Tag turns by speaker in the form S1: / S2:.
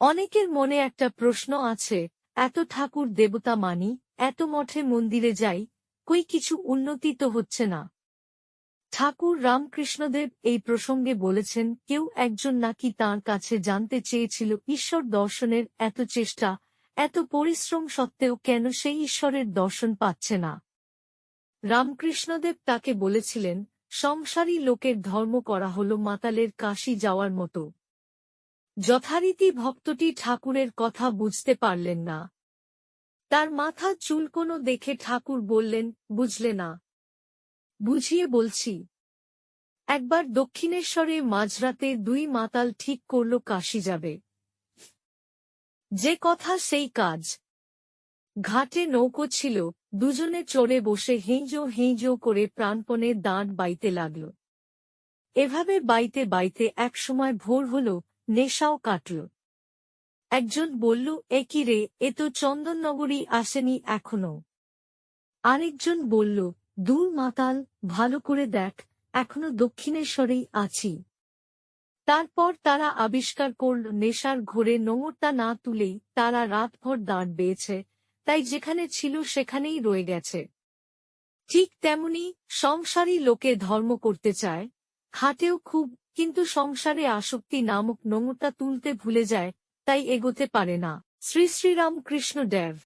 S1: অনেকের মনে একটা প্রশ্ন আছে, এত ঠাকুর দেবতা মানি, এত মঠে মন্দিরে যাই, কই কিছু উন্নতি তো হচ্ছে না? ঠাকুর রামকৃষ্ণদেব এই প্রসঙ্গে বলেছেন, কেউ একজন নাকি তাঁর কাছে জানতে চেয়েছিল ঈশ্বর দর্শনের এত চেষ্টা, এত পরিশ্রম সত্ত্বেও কেন সেই ঈশ্বরের দর্শন পাচ্ছে না? রামকৃষ্ণদেব তাকে বলেছিলেন, সংসারী লোকের ধর্ম করা হল মাতালের কাশি যাওয়ার মতো। যথারীতি ভক্তটি ঠাকুরের কথা বুঝতে পারলেন না। তার মাথা চুলকোনো দেখে ঠাকুর বললেন, বুঝলে না। বুঝিয়ে বলছি। একবার দক্ষিণেশ্বরে মাঝরাতে দুই মাতাল ঠিক করল কাশি যাবে। যে কথা সেই কাজ। ঘাটে নৌকো ছিল, দুজনে চড়ে বসে হেঁজো হেঁজো করে প্রাণপণে দাঁড় বাইতে লাগল। এভাবে বাইতে বাইতে একসময় ভোর হল নেশাও কাটল। একজন বলল, এ কি রে, এ তো চন্দননগরী আসেনি এখনও। আরেকজন বলল, দূর মাতাল, ভালো করে দেখ, এখনও দক্ষিণেশ্বরেই আছি। তারপর তারা আবিষ্কার করল, নেশার ঘোরে নোংরটা না তুলেই তারা রাতভর দাঁড় বেয়েছে, তাই যেখানে ছিল সেখানেই রয়ে গেছে। ঠিক তেমনি সংসারী লোকে ধর্ম করতে চায় খাটেও খুব, কিন্তু সংসারে আসক্তি নামক নোংরতা তুলতে ভুলে যায়, তাই এগোতে পারে না। শ্রী শ্রীরামকৃষ্ণ দেব।